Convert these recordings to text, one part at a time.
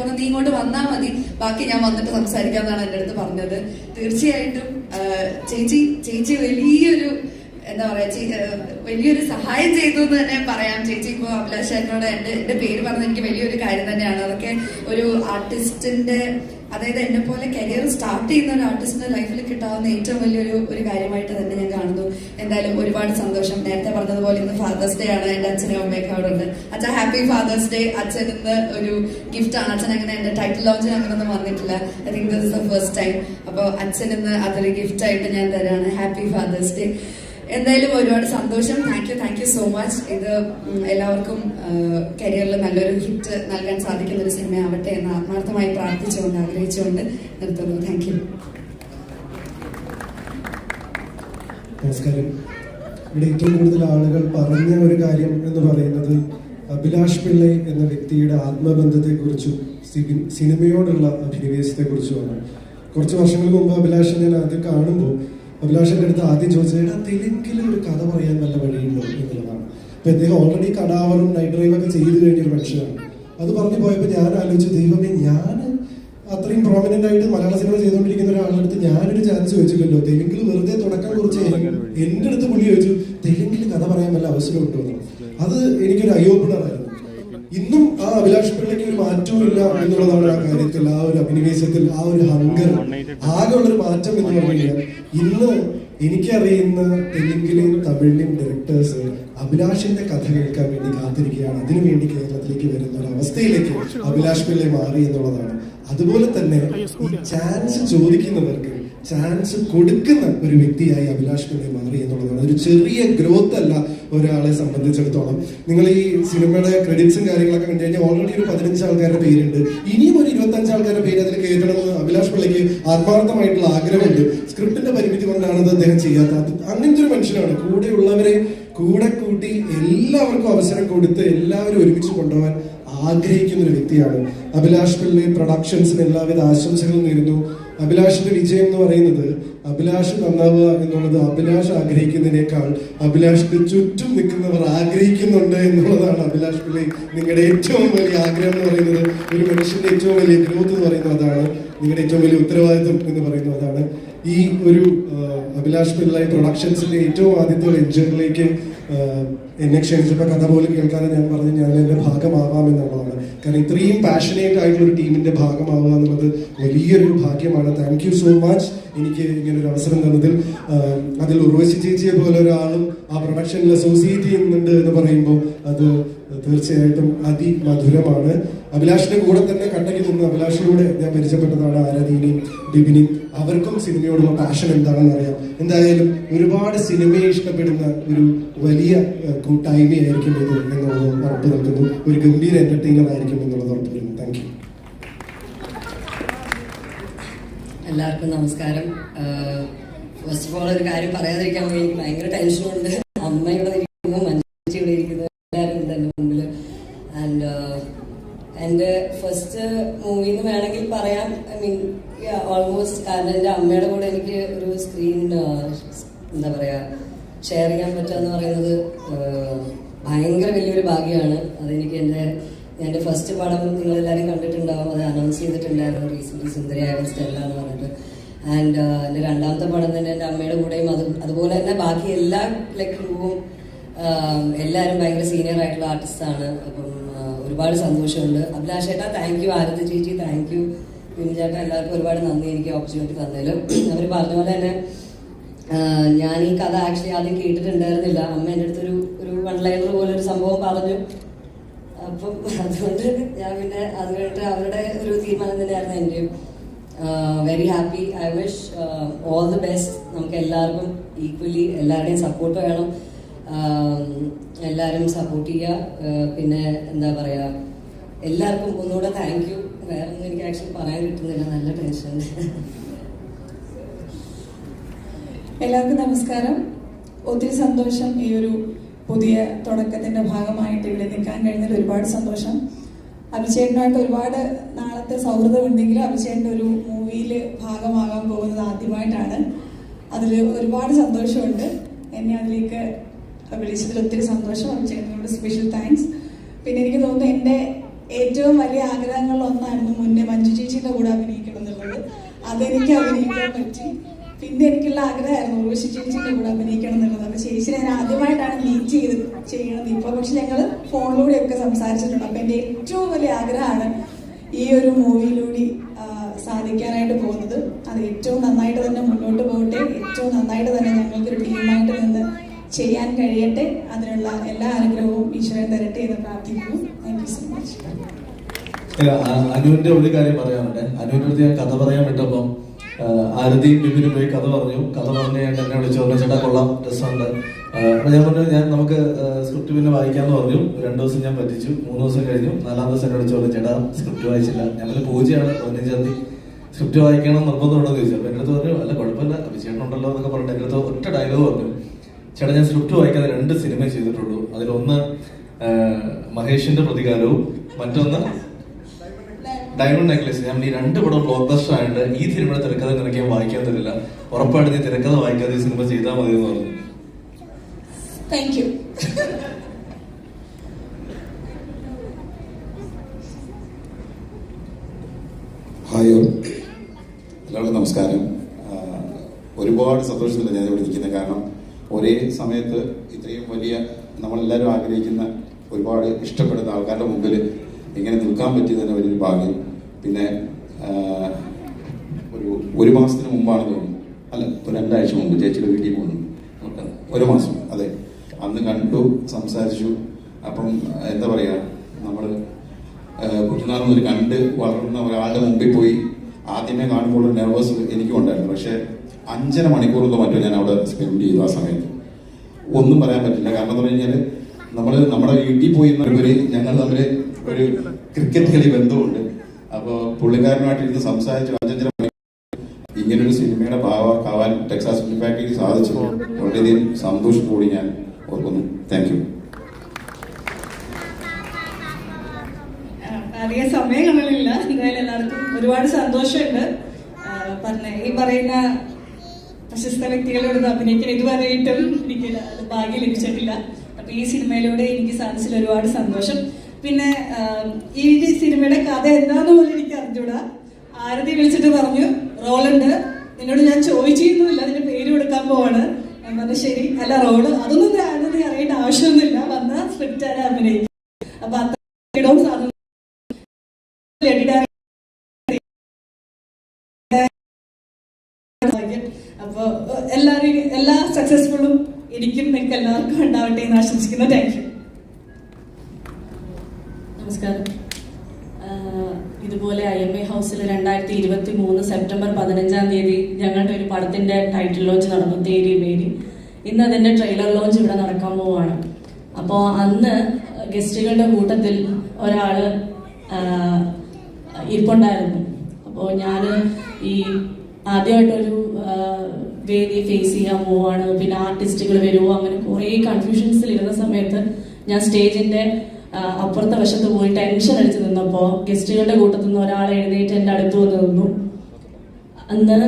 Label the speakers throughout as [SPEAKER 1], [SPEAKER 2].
[SPEAKER 1] പറഞ്ഞു നീ ഇങ്ങോട്ട് വന്നാൽ മതി. ബാക്കി ഞാൻ വന്നിട്ട് സംസാരിക്കാം സംസാരിക്കാമെന്നാണ് എന്റെ അടുത്ത് പറഞ്ഞത്. തീർച്ചയായിട്ടും ചേച്ചി ചേച്ചി വലിയൊരു എന്താ പറയാ വലിയൊരു സഹായം ചെയ്തു എന്ന് തന്നെ പറയാം. ചേച്ചി ഇപ്പോൾ അഭിലാഷ് എന്റെ പേര് പറഞ്ഞ എനിക്ക് വലിയൊരു കാര്യം തന്നെയാണ്. അതൊക്കെ ഒരു ആർട്ടിസ്റ്റിന്റെ അതായത് എന്നെ പോലെ കരിയർ സ്റ്റാർട്ട് ചെയ്യുന്ന ഒരു ആർട്ടിസ്റ്റിന്റെ ലൈഫിൽ കിട്ടാവുന്ന ഏറ്റവും വലിയൊരു ഒരു കാര്യമായിട്ട് തന്നെ ഞാൻ കാണുന്നു. എന്തായാലും ഒരുപാട് സന്തോഷം. നേരത്തെ പറഞ്ഞതുപോലെ ഇന്ന് ഫാദേഴ്സ് ഡേ ആണ്. എന്റെ അച്ഛനും അമ്മയൊക്കെ അവിടെ ഉണ്ട്. അച്ഛൻ ഹാപ്പി ഫാദേഴ്സ് ഡേ അച്ഛൻ ഇന്ന് ഒരു ഗിഫ്റ്റ് ആണ്. അച്ഛൻ അങ്ങനെ എന്റെ ടൈറ്റിൽ ലോഞ്ചിന് അങ്ങനെ ഒന്നും വന്നിട്ടില്ല. I think this the first time അപ്പോൾ അച്ഛൻ ഇന്ന് അതൊരു ഗിഫ്റ്റ് ആയിട്ട് ഞാൻ തരാണ്. ഹാപ്പി ഫാദേഴ്സ് ഡേ എന്തായാലും ഒരുപാട് സന്തോഷം. Thank you thank you so much ഇത് എല്ലാവർക്കും കരിയറിൽ നല്ലൊരു ഹിറ്റ് നൽകാൻ സാധിക്കുന്ന ഒരു സിനിമ ആവട്ടെ എന്ന് ആത്മാർത്ഥമായി പ്രാർത്ഥിച്ചുകൊണ്ട് ആഗ്രഹിച്ചുകൊണ്ട് നിർത്തുന്നു. താങ്ക് യു
[SPEAKER 2] നമസ്കാരം. ഇവിടെ ഏറ്റവും കൂടുതൽ ആളുകൾ പറഞ്ഞ ഒരു കാര്യം എന്ന് പറയുന്നത് അഭിലാഷ് പിള്ളை എന്ന വ്യക്തിയുടെ ആത്മബന്ധത്തെക്കുറിച്ചും സിനി- സിനിമയോടുള്ള അഭിനിവേശത്തെക്കുറിച്ചുമാണ്. കുറച്ച് വർഷങ്ങൾക്ക് മുമ്പ് അഭിലാഷ് ഞാൻ ആദ്യം കാണുമ്പോൾ അഭിലാഷിന്റെ അടുത്ത് ആദ്യം ചോദിച്ചത് തെലുങ്കിൽ ഒരു കഥ പറയാൻ നല്ല വഴിയുണ്ടോ? എന്നുള്ളതാണ്. അപ്പൊ അദ്ദേഹം ഓൾറെഡി കടാവറും നൈറ്റ് ഡ്രൈവ് ഒക്കെ ചെയ്തു കഴിഞ്ഞ ഒരു മനുഷ്യനാണ്. അത് പറഞ്ഞു പോയപ്പോൾ ഞാൻ ആലോചിച്ചു ദൈവമേ ഞാൻ അത്രയും പ്രോമിനന്റ് ആയിട്ട് മലയാള സിനിമ ചെയ്തുകൊണ്ടിരിക്കുന്ന ഒരാളുടെ അടുത്ത് ഞാനൊരു ചാൻസ് ചോദിച്ചില്ലല്ലോ. തെലുങ്കിൽ വെറുതെ തുടക്കം കുറിച്ച് എന്റെ അടുത്ത് പുള്ളി ചോദിച്ചു തെലുങ്കിൽ കഥ പറയാൻ വല്ല അവസരം ഉണ്ടോ അത് എനിക്കൊരു ഐ ഓപ്പണർ ആയിരുന്നു. ഇന്നും അഭിലാഷ് പിള്ളയ്ക്ക് ഒരു മാറ്റവും ഇല്ല എന്നുള്ളതാണ് ആ കാര്യത്തിൽ ആ ഒരു അഭിനിവേശത്തിൽ ആ ഒരു ഹങ്കർ ആകെ ഉള്ളൊരു മാറ്റം എന്ന് പറഞ്ഞു കഴിഞ്ഞാൽ ഇന്ന് എനിക്കറിയുന്ന തെലുങ്കിലെയും തമിഴിലെയും ഡയറക്ടേഴ്സ് അഭിലാഷിന്റെ കഥ കേൾക്കാൻ വേണ്ടി കാത്തിരിക്കുകയാണ്. അതിനുവേണ്ടി കേരളത്തിലേക്ക് വരുന്ന ഒരു അവസ്ഥയിലേക്ക് അഭിലാഷ് പിള്ളെ മാറി എന്നുള്ളതാണ്. അതുപോലെ തന്നെ ഈ ചാൻസ് ചോദിക്കുന്നവർക്ക് ചാൻസ് കൊടുക്കുന്ന ഒരു വ്യക്തിയായി അഭിലാഷ് പിള്ളை മാറി എന്നുള്ളതാണ്. ഒരു ചെറിയ ഗ്രോത്ത് അല്ല ഒരാളെ സംബന്ധിച്ചിടത്തോളം. നിങ്ങൾ ഈ സിനിമയുടെ ക്രെഡിറ്റ്സും കാര്യങ്ങളൊക്കെ കണ്ടു കഴിഞ്ഞാൽ ഓൾറെഡി ഒരു പതിനഞ്ച് ആൾക്കാരുടെ പേരുണ്ട്. ഇനിയും ഒരു ഇരുപത്തഞ്ച് ആൾക്കാരുടെ പേര് അതിൽ കയറ്റണമെന്ന് അഭിലാഷ് പിള്ളയ്ക്ക് ആത്മാർത്ഥമായിട്ടുള്ള ആഗ്രഹമുണ്ട്. സ്ക്രിപ്റ്റിന്റെ പരിമിതി കൊണ്ടാണ് അത് അദ്ദേഹം ചെയ്യാത്തത്. അങ്ങനത്തെ ഒരു മനുഷ്യനാണ്. കൂടെയുള്ളവരെ കൂടെ കൂട്ടി എല്ലാവർക്കും അവസരം കൊടുത്ത് എല്ലാവരും ഒരുമിച്ച് കൊണ്ടുപോകാൻ ആഗ്രഹിക്കുന്ന ഒരു വ്യക്തിയാണ്. അഭിലാഷ് പിള്ളി പ്രൊഡക്ഷൻസിന് എല്ലാവിധ ആശംസകളും നേരുന്നു. അഭിലാഷിന്റെ വിജയം എന്ന് പറയുന്നത് അഭിലാഷ് നന്നാവുക എന്നുള്ളത് അഭിലാഷ് ആഗ്രഹിക്കുന്നതിനേക്കാൾ അഭിലാഷിന്റെ ചുറ്റും നിൽക്കുന്നവർ ആഗ്രഹിക്കുന്നുണ്ട് എന്നുള്ളതാണ് അഭിലാഷ് പിള്ളി. നിങ്ങളുടെ ഏറ്റവും വലിയ ആഗ്രഹം എന്ന് പറയുന്നത് ഒരു മനുഷ്യന്റെ ഏറ്റവും വലിയ ഗ്രോത്ത് എന്ന് പറയുന്നത് അതാണ്. നിങ്ങളുടെ ഏറ്റവും വലിയ ഉത്തരവാദിത്വം എന്ന് പറയുന്നത് അതാണ്. ഈ ഒരു അഭിലാഷ് പിള്ളൈ പ്രൊഡക്ഷൻസിന്റെ ഏറ്റവും ആദ്യത്തെ വെഞ്ചറിലേക്ക് എന്നെ ക്ഷണിച്ചപ്പോൾ കഥ പോലും കേൾക്കാതെ ഞാൻ പറഞ്ഞു ഞാൻ എന്റെ ഭാഗമാവാം എന്നുള്ളതാണ്. കാരണം ഇത്രയും പാഷനേറ്റ് ആയിട്ടുള്ള ഒരു ടീമിന്റെ ഭാഗമാവുക എന്നുള്ളത് വലിയൊരു ഭാഗ്യമാണ്. താങ്ക് യു സോ മച്ച് എനിക്ക് ഇങ്ങനെ ഒരു അവസരം തന്നതിൽ അതിൽ ഉർവശി ചേച്ചിയെ പോലെ ഒരാളും ആ പ്രൊഡക്ഷനിൽ അസോസിയേറ്റ് ചെയ്യുന്നുണ്ട് എന്ന് പറയുമ്പോൾ അത് തീർച്ചയായിട്ടും അതിമധുരമാണ്. അഭിലാഷിന്റെ കൂടെ തന്നെ കണ്ടെങ്കിൽ നിന്ന് അഭിലാഷിലൂടെ ഞാൻ പരിചയപ്പെട്ടതാണ് ആരാധീനയും ബിബിനും അവർക്കും സിനിമയോടുള്ള പാഷൻ എന്താണെന്ന് അറിയാം. എന്തായാലും ഒരുപാട് സിനിമയെ ഇഷ്ടപ്പെടുന്ന ഒരു വലിയ കൂട്ടായ്മയായിരിക്കും ഇത് എന്നുള്ളത് ഉറപ്പ് നൽകുന്നു. ഒരു ഗംഭീര എന്റർടൈനർ ആയിരിക്കും എന്നുള്ളത് ഉറപ്പ് നൽകുന്നു. താങ്ക് യു
[SPEAKER 3] എല്ലാവർക്കും നമസ്കാരം. ഫസ്റ്റ് ഓഫ് ഓൾ ഒരു കാര്യം പറയാതിരിക്കാൻ വേണ്ടി ഭയങ്കര ടെൻഷനുണ്ട് അമ്മ ഇവിടെ ഇരിക്കുന്നു മനുഷ്യ ഇവിടെ ഇരിക്കുന്നു. എല്ലാവരും മുമ്പിൽ ആൻഡ് എന്റെ ഫസ്റ്റ് മൂവി എന്ന് വേണമെങ്കിൽ പറയാം. ഐ മീൻ ഓൾമോസ്റ്റ് കാരണം എന്റെ അമ്മയുടെ കൂടെ എനിക്ക് ഒരു സ്ക്രീൻ എന്താ പറയുക ഷെയർ ചെയ്യാൻ പറ്റുക എന്ന് പറയുന്നത് ഭയങ്കര വലിയൊരു ഭാഗ്യമാണ്. അതെനിക്ക് എന്റെ എന്റെ ഫസ്റ്റ് പടം നിങ്ങളെല്ലാവരും കണ്ടിട്ടുണ്ടാവും. അത് അനൗൺസ് ചെയ്തിട്ടുണ്ടായിരുന്നു റീസെന്റ് സുന്ദരിയായ സ്റ്റെല്ല എന്ന് പറഞ്ഞിട്ട്. ആൻഡ് എന്റെ രണ്ടാമത്തെ പടം തന്നെ എന്റെ അമ്മയുടെ കൂടെയും അത് അതുപോലെ തന്നെ ബാക്കി എല്ലാ ലൈക് ക്രൂവും എല്ലാവരും ഭയങ്കര സീനിയർ ആയിട്ടുള്ള ആർട്ടിസ്റ്റാണ് അപ്പം ഒരുപാട് സന്തോഷമുണ്ട്. അഭിലാഷേട്ടാ താങ്ക് യു ആരതി ചേച്ചി താങ്ക് യു പിന്നെ ചേട്ടാ എല്ലാവർക്കും ഒരുപാട് നന്ദി എനിക്ക് ഓപ്പർച്യൂണിറ്റി തന്നതിലും. അവർ പറഞ്ഞ പോലെ തന്നെ ഞാൻ ഈ കഥ ആക്ച്വലി ആദ്യം കേട്ടിട്ടുണ്ടായിരുന്നില്ല. അമ്മ എന്റെ അടുത്ത് ഒരു വൺ ലൈനർ പോലെ ഒരു സംഭവം പറഞ്ഞു. അപ്പം അതുകൊണ്ട് ഞാൻ പിന്നെ അത് കഴിഞ്ഞിട്ട് അവരുടെ ഒരു തീരുമാനം തന്നെയായിരുന്നു എന്റെയും. Very happy I wish all the best നമുക്ക് എല്ലാവർക്കും ഈക്വലി എല്ലാവരുടെയും സപ്പോർട്ട് വേണം. എല്ലാവരും സപ്പോർട്ട് ചെയ്യുക. പിന്നെ എന്താ പറയുക എല്ലാവർക്കും ഒന്നുകൂടെ താങ്ക് യു വേറെ ഒന്നും എനിക്ക് ആക്ച്വലി പറയാൻ കിട്ടുന്നില്ല നല്ല ടെൻഷൻ
[SPEAKER 4] എല്ലാവർക്കും നമസ്കാരം. ഒത്തിരി സന്തോഷം ഈ ഒരു പുതിയ തുടക്കത്തിന്റെ ഭാഗമായിട്ട് ഇവിടെ നിൽക്കാൻ കഴിഞ്ഞതിൽ ഒരുപാട് സന്തോഷം. അഭിഷേകനായിട്ട് ഒരുപാട് നാളത്തെ സൗഹൃദം ഉണ്ടെങ്കിലും അഭിഷേകന്റെ ഒരു മൂവിയിൽ ഭാഗമാകാൻ പോകുന്നത് ആദ്യമായിട്ടാണ്. അതിൽ ഒരുപാട് സന്തോഷമുണ്ട്. എന്നെ അതിലേക്ക് വിളിച്ചതിൽ ഒത്തിരി സന്തോഷം. അഭിഷേകനോട് സ്പെഷ്യൽ താങ്ക്സ് പിന്നെ എനിക്ക് തോന്നുന്നു എന്റെ ഏറ്റവും വലിയ ആഗ്രഹങ്ങളിൽ ഒന്നായിരുന്നു മുന്നേ മഞ്ജു ചേച്ചിയുടെ കൂടെ അഭിനയിക്കണം എന്നുള്ളത്. അതെനിക്ക് അഭിനയിക്കാൻ പറ്റി. പിന്നെ എനിക്കുള്ള ആഗ്രഹമായിരുന്നു ഉർവശി ചേച്ചിയുടെ കൂടെ അഭിനയിക്കണം എന്നുള്ളത്. അപ്പൊ ചേച്ചി ഞാൻ ആദ്യമായിട്ടാണ് മീറ്റ് ചെയ്ത് ചെയ്യണത് ഇപ്പൊ പക്ഷെ ഞങ്ങൾ ഫോണിലൂടെയൊക്കെ സംസാരിച്ചിട്ടുണ്ട്. അപ്പൊ എന്റെ ഏറ്റവും വലിയ ആഗ്രഹമാണ് ഈ ഒരു മൂവിയിലൂടെ സാധിക്കാനായിട്ട് പോകുന്നത്. അത് ഏറ്റവും നന്നായിട്ട് തന്നെ മുന്നോട്ട് പോകട്ടെ. ഏറ്റവും നന്നായിട്ട് തന്നെ ഞങ്ങൾക്കൊരു ടീമായിട്ട് നിന്ന് ചെയ്യാൻ കഴിയട്ടെ. അതിനുള്ള എല്ലാ അനുഗ്രഹവും ഈശ്വരൻ തരട്ടെ എന്ന് പ്രാർത്ഥിക്കുന്നു. താങ്ക് യു സോ മച്ച്
[SPEAKER 5] അനുവിന്റെ ഒരു കാര്യം പറയാനുണ്ട്. അനുവിന്റെ ഞാൻ കഥ പറയാൻ വിട്ടപ്പം ആരതിയും ബിബിനും പോയി കഥ പറഞ്ഞു. കഥ പറഞ്ഞ് ഞാൻ എന്നെ വിളിച്ചു. പറഞ്ഞു ചേട്ടാ കൊള്ളാം. രസമുണ്ട്. അപ്പൊ ഞാൻ പറഞ്ഞു ഞാൻ നമുക്ക് സ്ക്രിപ്റ്റ് പിന്നെ വായിക്കാന്ന് പറഞ്ഞു. രണ്ടു ദിവസം ഞാൻ പറ്റിച്ചു. മൂന്ന് ദിവസം കഴിഞ്ഞു. നാലാം ദിവസം എന്നെ വിളിച്ചു. പറഞ്ഞു ചേട്ടാ സ്ക്രിപ്റ്റ് വായിച്ചില്ല. ഞങ്ങൾ പൂജയാണ്. പതിനഞ്ചാം തീയതി. സ്ക്രിപ്റ്റ് വായിക്കണം നിർബന്ധമുണ്ടോ എന്ന് ചോദിച്ചു. അപ്പൊ എന്റെ അടുത്ത് പറഞ്ഞു അല്ല കുഴപ്പമില്ല. അഭിചേട്ടനുണ്ടല്ലോ എന്നൊക്കെ പറഞ്ഞിട്ട് എന്റെ അടുത്ത് ഒറ്റ ഡയലോഗ് പറഞ്ഞു. ചേട്ടാ ഞാൻ സ്ക്രിപ്റ്റ് വായിക്കാതെ രണ്ട് സിനിമ ചെയ്തിട്ടുള്ളൂ. അതിലൊന്ന് മഹേഷിന്റെ പ്രതികാരവും മറ്റൊന്ന് ഡയമണ്ട് നെക്ലേസ് ഞാൻ ഈ രണ്ട് പടം ബ്ലോക്ക് ബസ്റ്റർ ആയിട്ട് ഈ സിനിമയുടെ തിരക്കഥ നിനക്ക് ഞാൻ വായിക്കാൻ തരില്ല. ഉറപ്പായിട്ട് നീ തിരക്കഥ വായിക്കാതെ ഈ സിനിമ ചെയ്താൽ മതി എന്ന് പറഞ്ഞു.
[SPEAKER 4] താങ്ക് യു
[SPEAKER 6] ഹായ് എല്ലാവർക്കും നമസ്കാരം. ഒരുപാട് സന്തോഷത്തിലാണ് ഞാൻ ഇവിടെ നിൽക്കുന്നത് കാരണം ഒരേ സമയത്ത് ഇത്രയും വലിയ നമ്മളെല്ലാവരും ആഗ്രഹിക്കുന്ന ഒരുപാട് ഇഷ്ടപ്പെടുന്ന ആൾക്കാരുടെ മുമ്പിൽ ഇങ്ങനെ നിൽക്കാൻ പറ്റിയത് തന്നെ വലിയൊരു ഭാഗ്യം. പിന്നെ ഒരു ഒരു മാസത്തിന് മുമ്പാണ് തോന്നുന്നു. അല്ല ഒരു രണ്ടാഴ്ച മുമ്പ് ചേച്ചിയുടെ വീട്ടിൽ പോകുന്നു. ഒരു മാസം അതെ. അന്ന് കണ്ടു സംസാരിച്ചു. അപ്പം എന്താ പറയുക നമ്മൾ കുഞ്ഞുനാൾ ഒരു കണ്ട് വളർന്ന ഒരാളുടെ മുമ്പിൽ പോയി ആദ്യമേ കാണുമ്പോൾ നെർവസ് എനിക്കും ഉണ്ടായിരുന്നു. പക്ഷെ അഞ്ചര മണിക്കൂറൊക്കെ മറ്റോ ഞാൻ അവിടെ സ്പെൻഡ് ചെയ്തു ആ സമയത്ത്. ഒന്നും പറയാൻ പറ്റില്ല. കാരണം എന്ന് പറഞ്ഞു കഴിഞ്ഞാൽ നമ്മൾ നമ്മുടെ വീട്ടിൽ പോയി എന്നൊരു ഞങ്ങൾ തമ്മിൽ ഒരു ക്രിക്കറ്റ് കളി ബന്ധമുണ്ട്. അപ്പോൾ പുള്ളിക്കാരനുമായിട്ടിരുന്ന് സംസാരിച്ചു അഞ്ചഞ്ചര ഇങ്ങനൊരു സിനിമയുടെ ഭാഗമാക്കാൻ ടെക്സാസ് ഫിലിം ഫാക്ടറിക്ക് സാധിച്ചു. വളരെയധികം കൂടി ഞാൻ ഓർക്കുന്നു. താങ്ക് യു
[SPEAKER 4] അധികം സമയങ്ങളില്ല എന്തായാലും എല്ലാവർക്കും ഒരുപാട് സന്തോഷമുണ്ട്. പറഞ്ഞ ഈ പറയുന്ന പ്രശസ്ത വ്യക്തികളോട് അഭിനയിക്കാൻ ഇതുവരെയായിട്ടും എനിക്ക് ഭാഗ്യം ലഭിച്ചിട്ടില്ല. അപ്പൊ ഈ സിനിമയിലൂടെ എനിക്ക് സാധിച്ചതിൽ ഒരുപാട് സന്തോഷം. പിന്നെ ഈ സിനിമയുടെ കഥ എന്താന്ന് പോലും എനിക്ക് അറിഞ്ഞൂടാ. ആരതി വിളിച്ചിട്ട് പറഞ്ഞു റോളുണ്ട്. നിന്നോട് ഞാൻ ചോദിച്ചിരുന്നില്ല അതിന്റെ പേര് കൊടുക്കാൻ പോവാണ്. ശരി. അല്ല റോൾ അതൊന്നും ആരതി അറിയേണ്ട ആവശ്യമൊന്നുമില്ല. വന്ന സ്ക്രിപ്റ്റ് ആരാ അഭിനയിക്കും എല്ലാവരും എല്ലാ സക്സസ്ഫുള്ളും ഇരിക്കും നിങ്ങൾക്ക് എല്ലാവർക്കും ഉണ്ടാവട്ടെ എന്ന് ആശംസിക്കുന്നു. താങ്ക് യു
[SPEAKER 7] നമസ്കാരം. ഇതുപോലെ ഐ എം എ ഹൗസിൽ രണ്ടായിരത്തി ഇരുപത്തി മൂന്ന് സെപ്റ്റംബർ പതിനഞ്ചാം തീയതി ഞങ്ങളുടെ ഒരു പടത്തിന്റെ ടൈറ്റിൽ ലോഞ്ച് നടന്നു തേരി മേരി. ഇന്ന് അതിന്റെ ട്രെയിലർ ലോഞ്ച് ഇവിടെ നടക്കാൻ പോവാണ്. അപ്പോൾ അന്ന് ഗസ്റ്റുകളുടെ കൂട്ടത്തിൽ ഒരാൾ ഇരിപ്പുണ്ടായിരുന്നു. അപ്പോൾ ഞാൻ ഈ ആദ്യമായിട്ടൊരു വേദി ഫേസ് ചെയ്യാൻ പോവാണ്. പിന്നെ ആർട്ടിസ്റ്റുകൾ വരുമോ അങ്ങനെ കുറേ കൺഫ്യൂഷൻസിൽ ഇരുന്ന സമയത്ത് ഞാൻ സ്റ്റേജിന്റെ അപ്പുറത്തെ വശത്ത് പോയി ടെൻഷൻ അടിച്ച് നിന്നപ്പോൾ ഗസ്റ്റുകളുടെ കൂട്ടത്തിൽ നിന്ന് ഒരാൾ എഴുന്നേറ്റ് എന്റെ അടുത്ത് വന്ന് നിന്നു. അന്ന്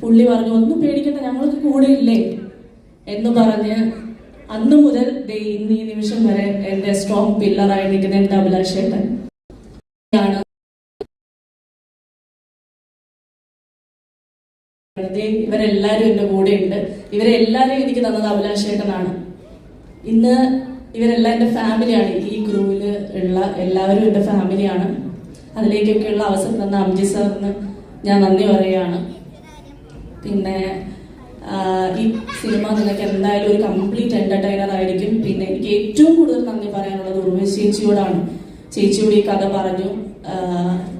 [SPEAKER 7] പുള്ളി പറഞ്ഞു ഒന്നും പേടിക്കണ്ട ഞങ്ങൾക്ക് കൂടെ ഇല്ലേ? എന്ന് പറഞ്ഞ് അന്ന് മുതൽ ഇന്ന് ഈ നിമിഷം വരെ എന്റെ സ്ട്രോങ് പില്ലറായി നിൽക്കുന്ന എന്റെ അഭിലാഷേട്ടൻ. ആണ് ഇവരെല്ലാരും എന്റെ കൂടെ ഉണ്ട് ഇവരെല്ലാരും എനിക്ക് തന്നത് അഭിലാഷേട്ടനാണ്. ഇന്ന് ഇവരെല്ലാം എന്റെ ഫാമിലിയാണ്. ഈ ഗ്രൂപ്പിൽ ഉള്ള എല്ലാവരും എന്റെ ഫാമിലിയാണ്. അതിലേക്കൊക്കെയുള്ള അവസരം തന്ന അംജി സാറിന് ഞാൻ നന്ദി പറയുകയാണ്. പിന്നെ ഈ സിനിമ നിങ്ങൾക്ക് എന്തായാലും ഒരു കംപ്ലീറ്റ് എന്റർടൈനർ ആയിരിക്കും. പിന്നെ എനിക്ക് ഏറ്റവും കൂടുതൽ നന്ദി പറയാനുള്ളത് ഉർവശി ചേച്ചിയോടാണ്. ചേച്ചിയോട് ഈ കഥ പറഞ്ഞു.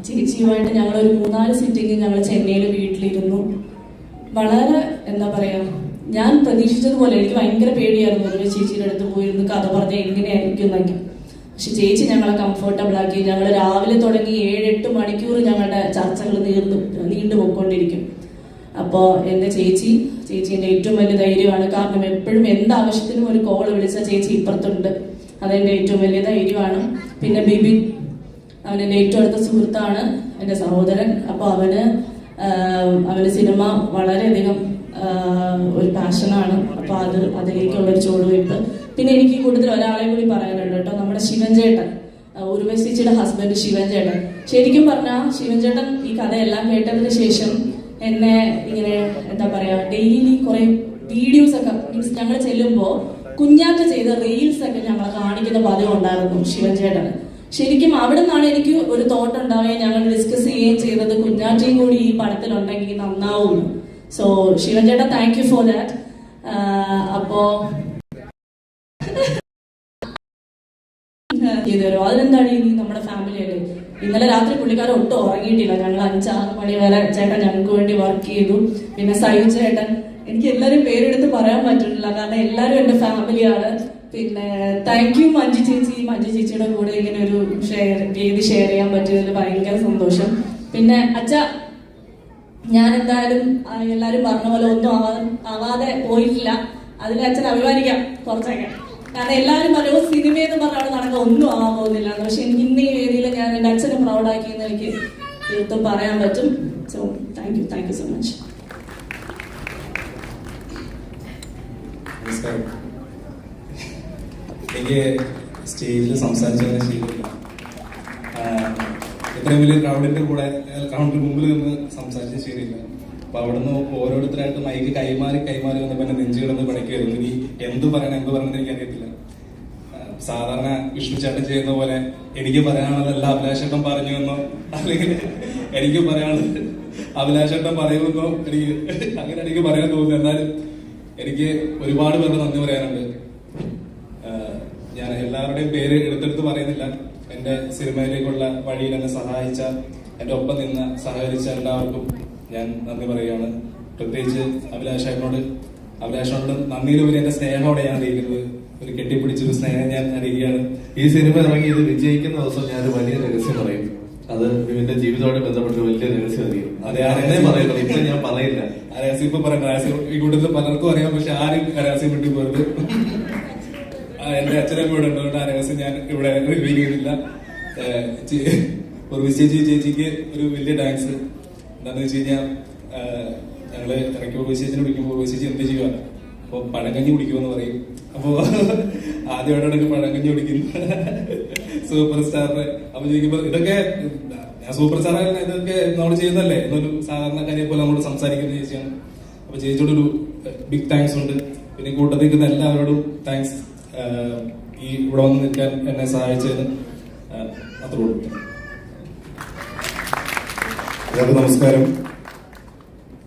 [SPEAKER 7] ചേച്ചിയുമായിട്ട് ഞങ്ങൾ ഒരു മൂന്നാൽ സിറ്റിംഗ് ഞങ്ങൾ ചെന്നൈയിൽ വീട്ടിലിരുന്നു. വളരെ എന്താ പറയാ ഞാൻ പ്രതീക്ഷിച്ചതുപോലെ എനിക്ക് ഭയങ്കര പേടിയായിരുന്നു ഒരു ചേച്ചിയുടെ അടുത്ത് പോയിരുന്നു കഥ പറഞ്ഞ എങ്ങനെയായിരിക്കും എന്നൊക്കെ. പക്ഷെ ചേച്ചി ഞങ്ങളെ കംഫർട്ടബിൾ ആക്കി ഞങ്ങൾ രാവിലെ തുടങ്ങി ഏഴെട്ട് മണിക്കൂർ ഞങ്ങളുടെ ചർച്ചകൾ നീർന്നു നീണ്ടു പോയിക്കൊണ്ടിരിക്കും. അപ്പോൾ എന്റെ ചേച്ചി ചേച്ചീന്റെ ഏറ്റവും വലിയ ധൈര്യമാണ്. കാരണം എപ്പോഴും എന്ത് ആവശ്യത്തിനും ഒരു കോൾ വിളിച്ച ചേച്ചി ഇപ്പുറത്തുണ്ട്. അതെന്റെ ഏറ്റവും വലിയ ധൈര്യമാണ്. പിന്നെ ബിബിൻ അവൻ എന്റെ ഏറ്റവും അടുത്ത സുഹൃത്താണ് എന്റെ സഹോദരൻ. അപ്പോൾ അവന് അവന് സിനിമ വളരെയധികം ഒരു പാഷനാണ്. അപ്പൊ അത് അതിലേക്കുള്ള ഒരു ചുവടുവയ്പ് പിന്നെ എനിക്ക് കൂടുതൽ ഒരാളെ കൂടി പറയാനുണ്ട് കേട്ടോ. നമ്മുടെ ശിവൻചേട്ടൻ. ഉർവശിച്ചിയുടെ ഹസ്ബൻഡ് ശിവൻചേട്ടൻ. ശരിക്കും പറഞ്ഞാൽ ശിവൻചേട്ടൻ ഈ കഥയെല്ലാം കേട്ടതിന് ശേഷം എന്നെ ഇങ്ങനെ എന്താ പറയാ ഡെയിലി കുറെ വീഡിയോസ് ഒക്കെ മീൻസ് ഞങ്ങൾ ചെല്ലുമ്പോൾ കുഞ്ഞാറ്റ ചെയ്ത റീൽസ് ഒക്കെ ഞങ്ങളെ കാണിക്കുന്ന പതിവ് ഉണ്ടായിരുന്നു ശിവൻചേട്ടന്. ശരിക്കും അവിടെ നിന്നാണ് എനിക്ക് ഒരു തോട്ട് ഉണ്ടാവുകയും ഞങ്ങൾ ഡിസ്കസ് ചെയ്യുകയും ചെയ്തത് കുഞ്ഞാറ്റയും കൂടി ഈ പടത്തിലുണ്ടെങ്കിൽ നന്നാവും സോ ശിവൻ ചേട്ടൻ താങ്ക് യു ഫോർ ദാറ്റ് അപ്പോ ചെയ്തു അതിനെന്താണ് ഇനി നമ്മുടെ ഫാമിലി അല്ലേ ഇന്നലെ രാത്രി പുള്ളിക്കാരൻ ഒട്ടും ഉറങ്ങിയിട്ടില്ല. ഞങ്ങൾ അഞ്ചാറ് മണി വരെ ചേട്ടൻ ഞങ്ങൾക്ക് വേണ്ടി വർക്ക് ചെയ്തു. പിന്നെ സയു ചേട്ടൻ എനിക്ക് എല്ലാവരും പേരെടുത്ത് പറയാൻ പറ്റുന്നില്ല. കാരണം എല്ലാവരും എന്റെ ഫാമിലിയാണ് പിന്നെ താങ്ക് യു മഞ്ജു ചേച്ചി. മഞ്ജു ചേച്ചിയുടെ കൂടെ ഇങ്ങനെ ഒരു ഷെയർ രീതി ഷെയർ ചെയ്യാൻ പറ്റിയതിൽ ഭയങ്കര സന്തോഷം. പിന്നെ അച്ഛ ഞാൻ എന്തായാലും എല്ലാരും പറഞ്ഞ പോലെ ഒന്നും ആവാ- ആവാതെ പോയിട്ടില്ല. അതിൽ അച്ഛൻ അഭിമാനിക്കാം. കുറച്ചൊക്കെ. കാരണം എല്ലാവരും പറയുമ്പോൾ സിനിമയെന്ന് പറഞ്ഞ അവിടെ നടക്കാൻ ഒന്നും ആവാൻ പോകുന്നില്ല. പക്ഷെ എനിക്ക് ഇന്ന് ഈ വേദിയിൽ ഞാൻ എന്റെ അച്ഛനെ പ്രൗഡാക്കി എന്ന് എനിക്ക് തീർത്തും പറയാൻ പറ്റും. So thank you thank you so much
[SPEAKER 8] എനിക്ക് സ്റ്റേജിൽ സംസാരിച്ചതിന് ഇത്രയും വലിയ ക്രൗഡിന്റെ കൂടെ ക്രൗഡിന്റെ മുമ്പിൽ നിന്ന് സംസാരിച്ച ശരിയില്ല. അപ്പൊ അവിടുന്ന് ഓരോരുത്തരായിട്ട് മൈക്ക് കൈമാറി കൈമാറി വന്നപ്പോ എന്നെ നെഞ്ചു കിടന്ന് ഇനി എന്ത് പറയണം എന്ത് പറയണം എനിക്ക് എനിക്കറിയത്തില്ല. സാധാരണ വിഷ്ണു ചേട്ടൻ ചെയ്യുന്ന പോലെ എനിക്ക് പറയാനുള്ളത് എല്ലാ അഭിലാഷേട്ടൻ പറഞ്ഞു എന്നോ അല്ലെങ്കിൽ എനിക്ക് പറയാനുള്ളത് അഭിലാഷേട്ടൻ പറയുമെന്നോ എനിക്ക് അങ്ങനെ എനിക്ക് പറയാൻ തോന്നുന്നു എന്നാലും എനിക്ക് ഒരുപാട് പേർക്ക് നന്ദി പറയാനുണ്ട്. ഞാൻ എല്ലാവരുടെയും പേര് എടുത്തെടുത്ത് പറയുന്നില്ല. എന്റെ സിനിമയിലേക്കുള്ള വഴിയിൽ എന്നെ സഹായിച്ച എന്റെ ഒപ്പം നിന്ന് സഹകരിച്ച എല്ലാവർക്കും ഞാൻ നന്ദി പറയുകയാണ്. പ്രത്യേകിച്ച് അഭിലാഷേട്ടനോട് അഭിലാഷനോട് നന്ദിയിലുപരി എന്റെ സ്നേഹത്തോടെ ഞാൻ അറിയിക്കുന്നത്. ഒരു കെട്ടിപ്പിടിച്ചൊരു സ്നേഹം ഞാൻ അറിയുകയാണ്
[SPEAKER 5] ഈ സിനിമ ഇറങ്ങി ഇത് വിജയിക്കുന്ന ദിവസം ഞാൻ ഒരു വലിയ രഹസ്യം പറയും. അത് ഇവന്റെ ജീവിതത്തോടെ ബന്ധപ്പെട്ട വലിയ രഹസ്യം അറിയും.
[SPEAKER 8] അതെ,
[SPEAKER 5] ആരെ പറയുന്നത് ഇപ്പൊ ഞാൻ പറയില്ല.
[SPEAKER 8] ആ രഹസ്യം ഇപ്പൊ പറയാം രഹസ്യം ഈ കൂട്ടത്തിൽ പലർക്കും അറിയാം പക്ഷെ ആരും രഹസ്യം വിട്ടു പോയത് എന്റെ അച്ഛനും ഇവിടെ അതുകൊണ്ട് അനവസ്ഥ ഞാൻ ഇവിടെ റിവീൽ ചെയ്യുന്നില്ല ഏഹ്, ചേ- ഒരു ചേച്ചി ചേച്ചിക്ക് ഒരു വലിയ ഡാൻസ് എന്താണെന്ന് വെച്ച് കഴിഞ്ഞാൽ ഏഹ്, ഞങ്ങൾ ഇറക്കി പൂർവശേച്ചിനെ വിളിക്കുമ്പോൾ പൂർവശേച്ചി എന്ത് ചെയ്യുക അപ്പൊ പഴങ്കഞ്ഞി കുടിക്കുമെന്ന് പറയും. അപ്പോ ആദ്യമായിട്ടാണ് പഴങ്കഞ്ഞി കുടിക്കുന്നത് സൂപ്പർ സ്റ്റാറിനെ. അപ്പൊ ചോദിക്കുമ്പോ ഇതൊക്കെ ഞാൻ സൂപ്പർ സ്റ്റാർ ഇതൊക്കെ നമ്മൾ ചെയ്യുന്നല്ലേ എന്നൊരു സാധാരണക്കാരെ പോലെ നമ്മൾ സംസാരിക്കുന്ന ചേച്ചിയാണ്. അപ്പൊ ചേച്ചിയോടൊരു ബിഗ് താങ്ക്സ് ഉണ്ട്. പിന്നെ കൂട്ടത്തിൽ നിൽക്കുന്ന എല്ലാവരോടും താങ്ക്സ് ഈ ഇവിടെ വന്ന് നിൽക്കാൻ എന്നെ സഹായിച്ചതിന് അത്ര
[SPEAKER 9] എല്ലാവർക്കും നമസ്കാരം.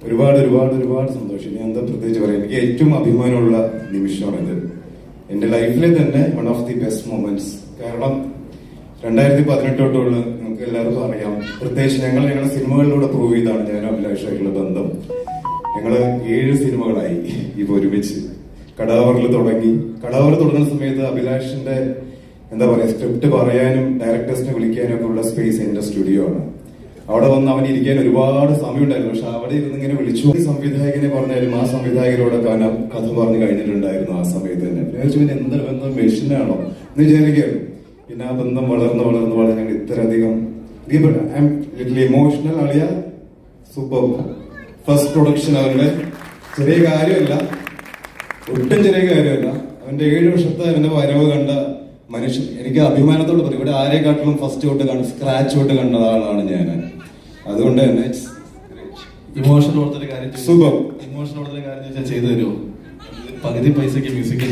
[SPEAKER 9] ഒരുപാട് ഒരുപാട് ഒരുപാട് സന്തോഷം. ഞാൻ എന്താ പ്രത്യേകിച്ച് പറയാം എനിക്ക് ഏറ്റവും അഭിമാനമുള്ള നിമിഷമാണിത് എന്റെ ലൈഫിലെ തന്നെ one of the best moments കാരണം രണ്ടായിരത്തി പതിനെട്ട് തൊട്ടുള്ള നമുക്ക് എല്ലാവർക്കും അറിയാം. പ്രത്യേകിച്ച് ഞങ്ങൾ ഞങ്ങളുടെ സിനിമകളിലൂടെ പ്രൂവ് ചെയ്താണ് ഞാൻ അഭിലാഷായിട്ടുള്ള ബന്ധം. ഞങ്ങൾ ഏഴ് സിനിമകളായി ഇപ്പൊ ഒരുമിച്ച്. കടാവറിൽ തുടങ്ങി. കടാവർ തുടങ്ങുന്ന സമയത്ത് അഭിലാഷിന്റെ എന്താ പറയാ സ്ക്രിപ്റ്റ് പറയാനും ഡയറക്ടേഴ്സിനെ വിളിക്കാനും ഒക്കെ ഉള്ള സ്പേസ് എന്റെ സ്റ്റുഡിയോ ആണ്. അവിടെ വന്ന് അവൻ ഇരിക്കാൻ ഒരുപാട് സമയം ഉണ്ടായിരുന്നു പക്ഷെ അവിടെ ഇരുന്ന് ഇങ്ങനെ വിളിച്ചു. സംവിധായകനെ പറഞ്ഞാലും ആ സംവിധായകരോട് കഥ കഥ പറഞ്ഞു കഴിഞ്ഞിട്ടുണ്ടായിരുന്നു ആ സമയത്ത് തന്നെ. പിന്നെ എന്താ ബന്ധം മെഷീനാണോ എന്ന് വിചാരിക്കായിരുന്നു പിന്നെ ആ ബന്ധം വളർന്ന് വളർന്ന് വളർന്ന് ഇത്രയധികം ഇമോഷണൽ അളിയ. സൂപ്പർ ഫസ്റ്റ് പ്രൊഡക്ഷൻ അവരുടെ. ചെറിയ കാര്യമല്ല. ഒട്ടും ചെറിയ കാര്യമല്ല. അവന്റെ ഏഴ് വർഷത്തെ അവന്റെ വരവ് കണ്ട മനുഷ്യൻ എനിക്ക് അഭിമാനത്തോട് പറയും ഇവിടെ ആരെക്കാട്ടിലും ഫസ്റ്റ് തൊട്ട് കണ്ട് സ്ക്രാച്ച് തൊട്ട് കണ്ട ആളാണ് ഞാൻ. അതുകൊണ്ട് തന്നെ.
[SPEAKER 5] ഇമോഷൻ ഓർത്തൊരു കാര്യം
[SPEAKER 9] സുഖം.
[SPEAKER 5] ഇമോഷൻ ഓർത്തൊരു കാര്യം ചോദിച്ചാൽ ചെയ്തു തരുമോ? പകുതി പൈസക്ക് മ്യൂസിക്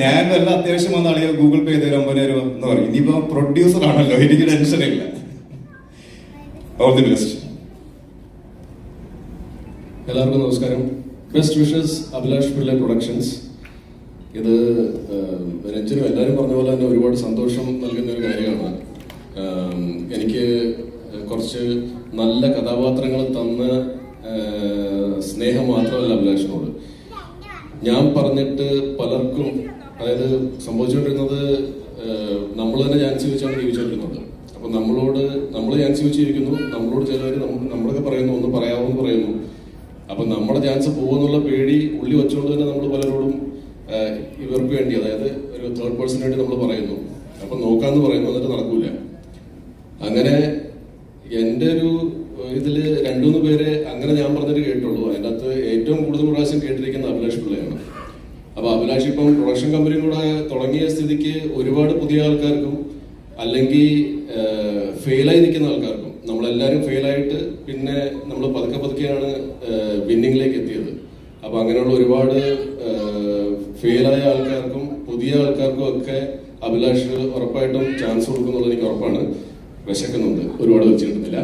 [SPEAKER 9] ഞാൻ വല്ല അത്യാവശ്യം വന്ന ആളുകൾ ഗൂഗിൾ പേ ചെയ്ത് തരാൻ പോലെ എന്ന് പറയും. ഇനിയിപ്പോ പ്രൊഡ്യൂസർ ആണല്ലോ എനിക്ക് ടെൻഷൻ ഇല്ല. ഓൾ ദി ബെസ്റ്റ്
[SPEAKER 10] എല്ലാവർക്കും നമസ്കാരം. Best wishes Abhilash Pillai productions ഇത് രഞ്ജനും എല്ലാവരും പറഞ്ഞ പോലെ തന്നെ ഒരുപാട് സന്തോഷം നൽകുന്ന ഒരു കാര്യമാണ്. എനിക്ക് കുറച്ച് നല്ല കഥാപാത്രങ്ങൾ തന്ന സ്നേഹം മാത്രമല്ല അഭിലാഷിനോട്. ഞാൻ പറഞ്ഞിട്ട് പലർക്കും അതായത് സംഭവിച്ചുകൊണ്ടിരുന്നത് നമ്മൾ തന്നെ ചാൻസ് ചോദിച്ചാണ് ജീവിച്ചുകൊണ്ടിരുന്നത് അപ്പൊ നമ്മളോട് നമ്മൾ ചാൻസ് ചോദിച്ചിരിക്കുന്നു നമ്മളോട് ചിലവർ നമ്മളൊക്കെ പറയുന്നു ഒന്ന് പറയാമെന്ന് പറയുന്നു അപ്പൊ നമ്മുടെ ചാൻസ് പോകുന്നുള്ള പേടി ഉള്ളി വെച്ചുകൊണ്ട് തന്നെ നമ്മൾ പലരോടും ആ, ഇവർക്ക് വേണ്ടി അതായത് ഒരു തേർഡ് പേഴ്സണിന് വേണ്ടി നമ്മൾ പറയുന്നു അപ്പൊ നോക്കാന്ന് പറയുന്നു എന്നിട്ട് നടക്കൂല അങ്ങനെ എന്റെ ഒരു ഇതിൽ രണ്ടുമൂന്ന് പേരെ അങ്ങനെ ഞാൻ പറഞ്ഞിട്ട് കേട്ടുള്ളൂ. അതിനകത്ത് ഏറ്റവും കൂടുതൽ പ്രാവശ്യം കേട്ടിരിക്കുന്ന അഭിലാഷ് പിള്ളയാണ്. അപ്പൊ അഭിലാഷ് ഇപ്പം പ്രൊഡക്ഷൻ കമ്പനിയും കൂടെ തുടങ്ങിയ സ്ഥിതിക്ക് ഒരുപാട് പുതിയ ആൾക്കാർക്കും അല്ലെങ്കിൽ ഫെയിലായി നിൽക്കുന്ന ആൾക്കാർക്കും നമ്മളെല്ലാവരും ഫെയിലായിട്ട് പിന്നെ നമ്മൾ പതുക്കെ പതുക്കെയാണ് വിന്നിങ്ങിലേക്ക് എത്തിയത്. അപ്പൊ അങ്ങനെയുള്ള ഒരുപാട് ഫെയിലായ ആൾക്കാർക്കും പുതിയ ആൾക്കാർക്കും ഒക്കെ അഭിലാഷ് ഉറപ്പായിട്ടും ചാൻസ് കൊടുക്കുന്നുള്ളത് എനിക്ക് ഉറപ്പാണ്. വിശക്കുന്നുണ്ട്. ഒരുപാട് വെച്ച് കിട്ടുന്നില്ല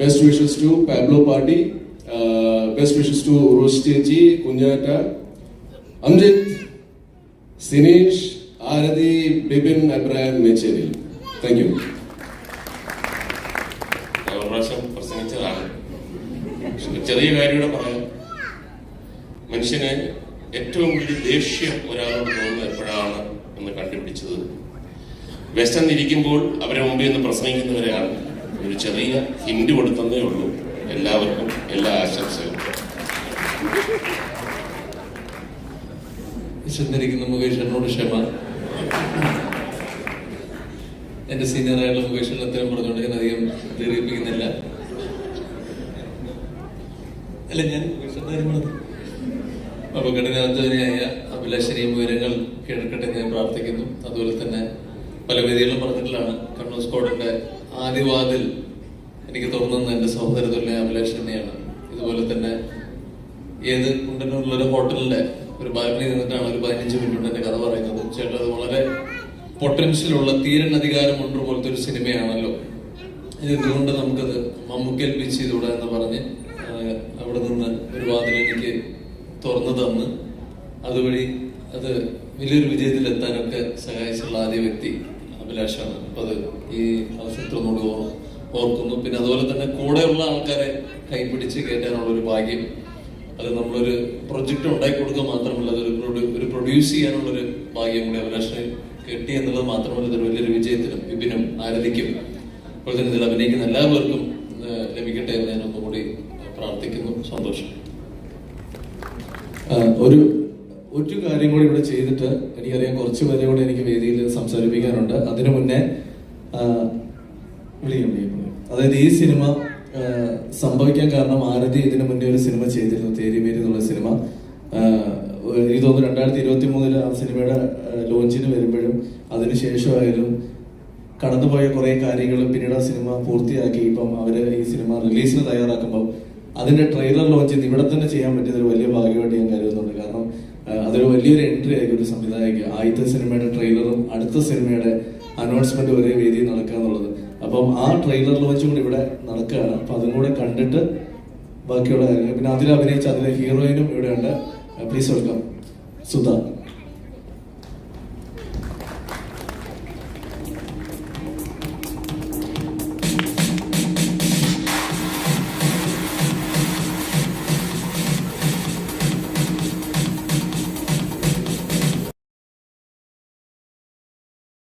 [SPEAKER 10] best wishes to Pablo party best wishes to Rose ചേച്ചി കുഞ്ഞാറ്റ അംജിത് സിനീഷ് ആരതി ബിപിൻ അബ്രാഹിം മേച്ചേരി താങ്ക് യു
[SPEAKER 11] പ്രാവശ്യം പ്രസംഗിച്ചതാണ് ചെറിയ കാര്യം പറയാം. മനുഷ്യന് ഏറ്റവും വലിയ ദേഷ്യം ഒരാളോട് തോന്നുന്നത് എപ്പോഴാണ് എന്ന് കണ്ടുപിടിച്ചത്? വെസ്റ്റൻ അവരെ മുമ്പിൽ നിന്ന് പ്രസംഗിക്കുന്നവരെയാണ്. ഒരു ചെറിയ ഹിന്റ് കൊടുത്തതേ ഉള്ളൂ. എല്ലാവർക്കും എല്ലാ ആശംസകളും.
[SPEAKER 3] വിശന്നിരിക്കുന്ന മുകേഷ് എന്നോട് ക്ഷമ. എന്റെ സീനിയറായുള്ള മുകേഷൻ അത്രയും പറഞ്ഞുകൊണ്ട് ഞാൻ അധികം ദീർഘിപ്പിക്കുന്നില്ല. അല്ല ഞാൻ അപകടനാഥനായ കഠിനാധ്വാനിയായ അഭിലാഷനെയും വിവരങ്ങൾ കേൾക്കട്ടെ ഞാൻ പ്രാർത്ഥിക്കുന്നു. അതുപോലെ തന്നെ പല വേദികളിലും പറഞ്ഞിട്ടുള്ളതാണ്. കണ്ണൂർ സ്കോഡിന്റെ ആദ്യവാതിൽ എനിക്ക് തോന്നുന്നത് എന്റെ സഹോദരത്തുള്ള അഭിലാഷ് തന്നെയാണ് ഇതുപോലെ തന്നെ ഏത് കുണ്ടനുള്ള ഒരു ഹോട്ടലിന്റെ ഒരു ബാൽക്കണി നിന്നിട്ടാണ് ഒരു പതിനഞ്ച് മിനിറ്റ് എന്റെ കഥ പറയുന്നത്. ചേട്ടാ അത് വളരെ പൊട്ടൻഷ്യൽ ഉള്ള തീരൻ അധികാരമുണ്ട് പോലത്തെ ഒരു സിനിമയാണല്ലോ. ഇത് എന്തുകൊണ്ട് നമുക്കത് മമ്മുക്കേൽപ്പിച്ച് ഇതൂടെ എന്ന് പറഞ്ഞ് അവിടെ നിന്ന് ഒരു വാതിൽ എനിക്ക് തുറന്നു തന്ന്. അതുവഴി അത് വലിയൊരു വിജയത്തിലെത്താനൊക്കെ സഹായിച്ചുള്ള ആദ്യ വ്യക്തി അഭിലാഷാണ്. അപ്പൊ അത് ഈ അവസരത്തിനോട് ഓർക്കുന്നു. പിന്നെ അതുപോലെ തന്നെ കൂടെയുള്ള ആൾക്കാരെ കൈപിടിച്ച് കയറ്റാനുള്ള ഒരു ഭാഗ്യം അത് നമ്മളൊരു പ്രൊജക്ട് ഉണ്ടാക്കി കൊടുക്കുക മാത്രമല്ല അതൊരു ഒരു പ്രൊഡ്യൂസ് ചെയ്യാനുള്ള ഒരു ഭാഗ്യം കൂടി അഭിലാഷിന് കെട്ടി എന്നുള്ളത് മാത്രമല്ല ഇതൊരു വലിയൊരു വിജയത്തിനും വിപിനും ആരതിക്കും അപ്പോൾ തന്നെ ഇതിൽ അഭിനയിക്കുന്ന എല്ലാവർക്കും ലഭിക്കട്ടെ എന്ന് ഞാൻ ഒന്നുകൂടി പ്രാർത്ഥിക്കുന്നു. സന്തോഷം.
[SPEAKER 5] ഒരു ഒരു കാര്യം കൂടി ഇവിടെ ചെയ്തിട്ട് എനിക്കറിയാം കുറച്ച് പേരെ കൂടെ എനിക്ക് വേദിയിൽ സംസാരിപ്പിക്കാനുണ്ട്. അതിനു മുന്നേ വിളിക്കാം. അതായത് ഈ സിനിമ സംഭവിക്കാൻ കാരണം ആരതി ഇതിനു മുന്നേ ഒരു സിനിമ ചെയ്തിരുന്നു തേരിമേരി എന്നുള്ള സിനിമ. എനിക്ക് തോന്നുന്നു രണ്ടായിരത്തി ഇരുപത്തി മൂന്നിൽ ആ സിനിമയുടെ ലോഞ്ചിന് വരുമ്പോഴും അതിനുശേഷമായാലും കടന്നുപോയ കുറേ കാര്യങ്ങളും പിന്നീട് ആ സിനിമ പൂർത്തിയാക്കി. ഇപ്പം അവർ ഈ സിനിമ റിലീസിന് തയ്യാറാക്കുമ്പോൾ അതിന്റെ ട്രെയിലർ ലോഞ്ച് ഇവിടെ തന്നെ ചെയ്യാൻ പറ്റിയത് ഒരു വലിയ ഭാഗ്യമായിട്ട് ഞാൻ കരുതുന്നുണ്ട്. അതൊരു വലിയൊരു എൻട്രി ആയിരിക്കും ഒരു സംവിധായക ആദ്യത്തെ സിനിമയുടെ ട്രെയിലറും അടുത്ത സിനിമയുടെ അനൗൺസ്മെന്റ് ഒരേ വേദിയിൽ നടക്കുക എന്നുള്ളത്. അപ്പം ആ ട്രെയിലർ ലോഞ്ചും കൂടി ഇവിടെ നടക്കുകയാണ്. അപ്പൊ അതും കൂടെ കണ്ടിട്ട് ബാക്കിയുള്ള കാര്യങ്ങൾ. പിന്നെ അതിൽ അഭിനയിച്ച അതിലെ ഹീറോയിനും ഇവിടെയുണ്ട്. Please welcome Sudha.